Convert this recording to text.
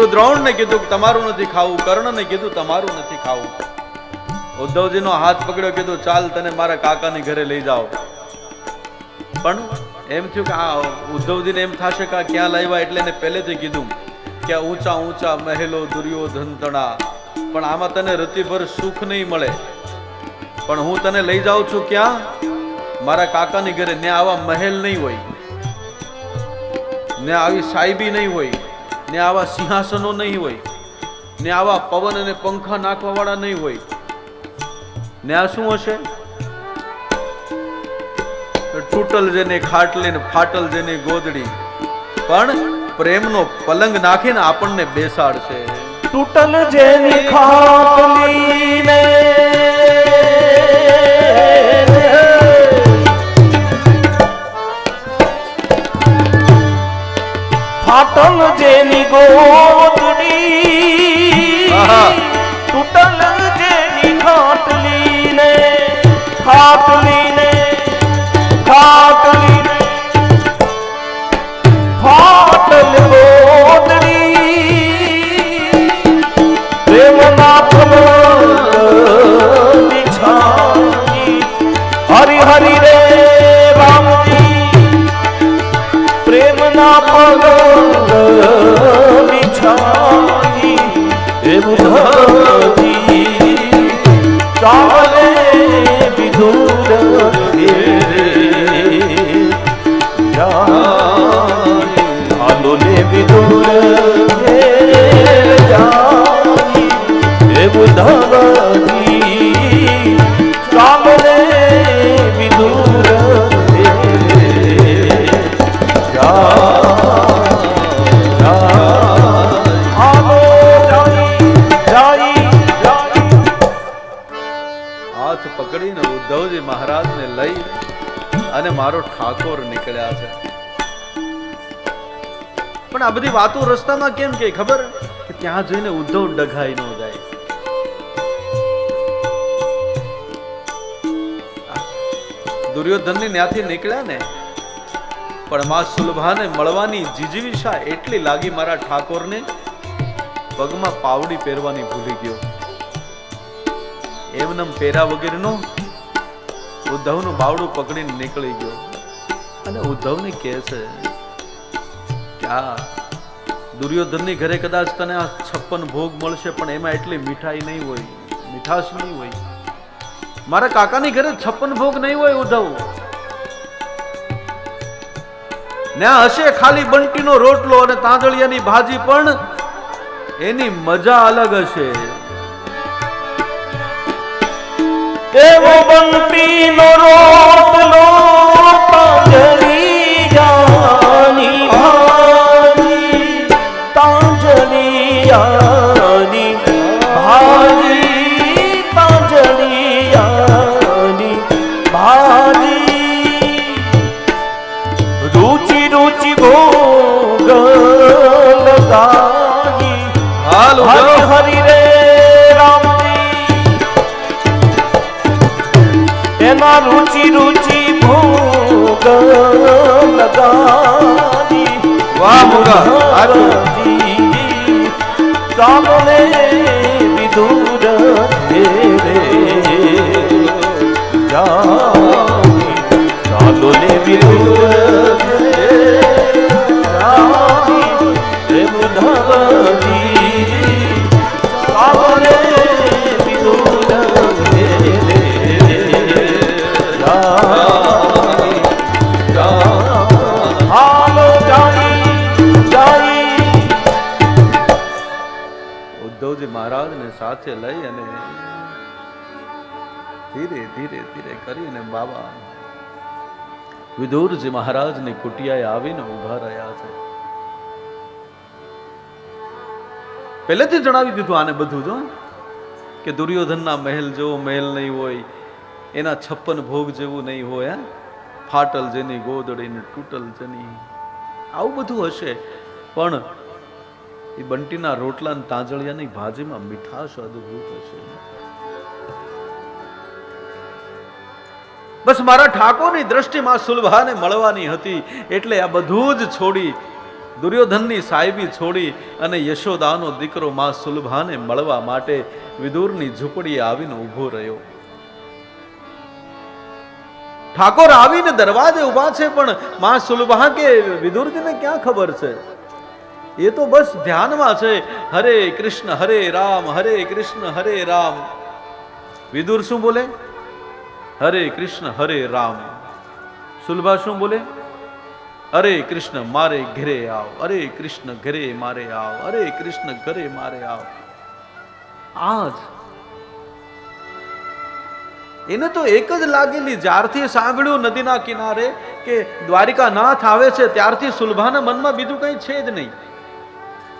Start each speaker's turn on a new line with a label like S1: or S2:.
S1: ગુરુ દ્રોણને કીધું તમારું નથી ખાવું, કર્ણને કીધું, તમારું નથી ખાવું. ઉદ્ધવજીનો હાથ પકડ્યો, કીધું, ચાલ તને મારા કાકાની ઘરે લઈ જાઓ. પણ એમ થયું કે આ ઉદ્ધવજીને એમ થશે કે ક્યાં લાવ્યા એટલે એને પહેલેથી કીધું કે ઊંચા ઊંચા મહેલો દુર્યોધન તણા પણ આમાં તને રતિભર સુખ નહીં મળે. પણ હું તને લઈ જાઉં છું ક્યાં? મારા કાકાની ઘરે. ને આવા મહેલ નહીં હોય. ને આવી સાહેબી નહીં હોય. ને આવા સિંહાસનો નહીં હોય. ને આવા પવન અને પંખા નાખવાવાળા નહીં હોય. ને આ શું હશે? તૂટલ જેને ખાટલે ને ફાટલ જેની ગોદડી. પણ પ્રેમનો પલંગ નાખીને આપણને બેસાડશે.
S2: તૂટલ જેની ખાટલી જેની પ્રેમના પલંગ બિછાવી હે બુધાજી ચાલે વિદુર રે ચાલો લે વિદુર રે જાની
S1: અને મારો ઠાકોર નીકળ્યા છે. પણ આ બધી વાતો રસ્તામાં કેમ કે ખબર? કે ત્યાં જઈને ઉદ્ધવ ડઘાઈ ન જાય. દુર્યોધનની ત્યાંથી નીકળ્યા ને, પણ માં સુલભાને મળવાની જીજીવિષા એટલી લાગી મારા ઠાકોરને? પગમાં પાવડી પહેરવાની ભૂલી ગયો. એમનેમ પહેરા વગેરેનો ઉદ્ધવનું બાવડું પકડીને નીકળી ગયો. અને ઉદ્ધવને કહે છે કે આ દુર્યોધનની ઘરે કદાચ તને આ છપ્પન ભોગ મળશે, પણ એમાં એટલી મીઠાઈ નહીં હોય, મીઠાશ નહીં હોય. મારા કાકાની ઘરે છપ્પન ભોગ નહીં હોય ઉદ્ધવ. ને હશે ખાલી બંટીનો રોટલો અને તાંદળિયાની ભાજી, પણ એની મજા અલગ હશે.
S2: એવો બંટીનો રોટલો તાંજલી જાની ભાજી તાંજલી યાની ભાજી તાંજલી રુચિ રુચિ ભોગ એના રુચિ રુચિ ભોગ લગાવી
S1: વાહ મુગા, આપ્યું.
S2: ભગવતી ચાલો ને વિદુર રે રે જાની. વિદુર
S1: મહારાજને સાથે લઈ અને ધીરે ધીરે ધીરે કરીને બાબા વિદુરજી મહારાજની કુટિયાએ આવીને ઊભા રહ્યા છે. પહેલેથી જણાવી દીધું આને બધું જો, કે દુર્યોધનના મહેલ જેવો મહેલ નહીં હોય, એના છપ્પન ભોગ જેવું નહીં હોય ફાટલ જેની ગોદડી ને તૂટલ જેની, આવું બધું હશે. પણ એ બંટીના રોટલા અને તાંજળિયાની ભાજીમાં મીઠાશ અદભુત હશે બસ મારા ઠાકોરની દ્રષ્ટિમાં સુલભાને મળવાની હતી એટલે આ બધું જ છોડી, દુર્યોધનની સાહેબી છોડી અને યશોદાનો દીકરો માં સુલભાને મળવા માટે વિદુરની ઝૂંપડીએ આવીને ઊભો રહ્યો. ઠાકોર આવીને દરવાજે ઊભા છે, પણ માં સુલભા કે વિદુરજીને ક્યાં ખબર છે? એ તો બસ ધ્યાનમાં છે. હરે કૃષ્ણ, હરે રામ, હરે કૃષ્ણ, હરે રામ. વિદુર શું બોલે? હરે કૃષ્ણ, હરે રામ. સુલભા શું બોલે? અરે કૃષ્ણ, મારે ઘરે આવ. અરે કૃષ્ણ, ઘરે મારે આવ. અરે કૃષ્ણ, ઘરે મારે આવ. આજ. એને તો એક જ લાગેલી જ્યારથી સાંભળ્યું નદીના કિનારે કે દ્વારિકા નાથ આવે છે, ત્યારથી સુલભાના મનમાં બીજું કંઈ છે જ નહીં.